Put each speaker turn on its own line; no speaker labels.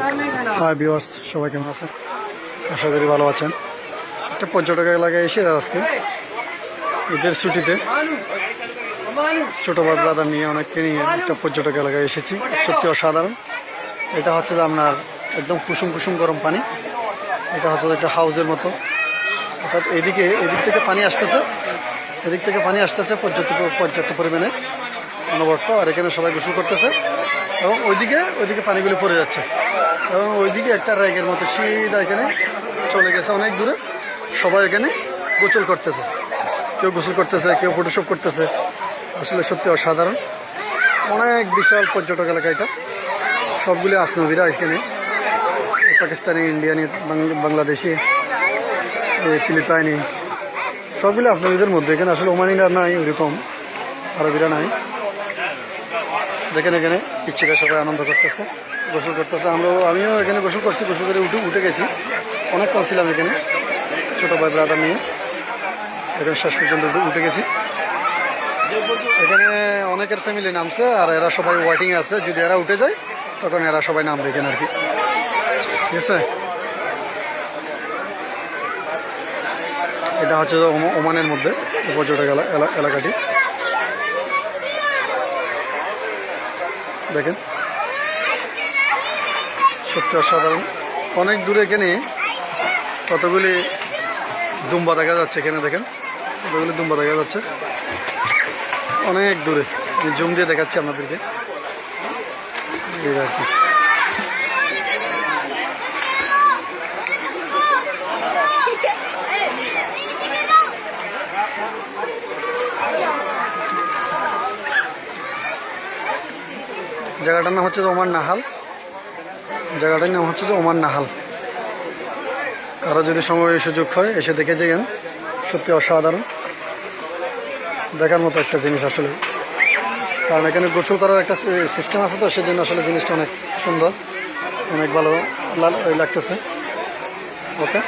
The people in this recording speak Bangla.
হাই ভিউয়ার্স সবাই কেমন আছেন? আশা করি ভালো আছেন। একটা পর্যটক এলাকায় এসে আজকে। ঈদের ছুটিতে। ছোট ব্রাদার নিয়ে অনেককে নিয়ে একটা পর্যটক এলাকায় এসেছি। সত্যি অসাধারণ। এটা হচ্ছে যে আপনার একদম কুসুম কুসুম গরম পানি। এটা হচ্ছে একটা হাউজের মতো। অর্থাৎ এদিকে, এদিক থেকে পানি আসতেছে। এদিক থেকে পানি আসতেছে পর্যাপ্ত পর্যাপ্ত পরিমাণে অনবর্ত। আর এখানে সবাই গোসল করতেছে। এবং ওইদিকে ওইদিকে পানিগুলি পড়ে যাচ্ছে। এবং ওইদিকে একটা র্যাগের মতো সিধা এখানে চলে গেছে অনেক দূরে। সবাই এখানে গোসল করতেছে। কেউ গোসল করতেছে, কেউ ফটোশ্যুট করতেছে। আসলে সত্যি অসাধারণ। অনেক বিশাল পর্যটক এলাকা এটা। সবগুলি আসনবিরা এখানে। পাকিস্তানি, ইন্ডিয়ানি বাংলাদেশি ফিলিপাইনি। সবগুলি আসনবিদের মধ্যে এখানে আসলে ওমানিরা নাই ওইরকম, আরবিরা নাই। দেখেন এখানে ইচ্ছেটা সবাই আনন্দ করতেছে, গোসল করতেছে। আমরাও, আমিও এখানে গোসল করছি, গোসল করে উঠে উঠে গেছি। অনেকক্ষণ ছিলাম এখানে, ছোটো ভাই, ব্রাদার নিয়ে। এখানে শেষ পর্যন্ত উঠে- গেছি। এখানে অনেকের ফ্যামিলি নামছে, আর এরা সবাই ওয়েটিং আছে। যদি এরা উঠে যায়, তখন এরা সবাই নামবে এখানে আর কি। ঠিক আছে? এটা হচ্ছে ওমানের মধ্যে এলা- এলাকাটি। দেখেন। সত্যি অসাধারণ। অনেক দূরে এখানে কতগুলি দুম্বা দেখা যাচ্ছে এখানে দেখেন। কতগুলি দুম্বা দেখা যাচ্ছে। অনেক দূরে। জুম দিয়ে দেখাচ্ছি আপনাদেরকে। এই আর কি। জায়গাটার নাম হচ্ছে ওমান নাহাল। জায়গাটার নাম হচ্ছে যে ওমান নাহাল। কারও যদি সময় সুযোগ হয়, এসে দেখে যাবেন। সত্যি অসাধারণ। দেখার মতো একটা জিনিস আসলে। কারণ এখানে গোসল করার একটা সিস্টেম আছে তো, সেজন্য আসলে জিনিসটা অনেক সুন্দর, অনেক ভালো লাগতেছে। ওকে?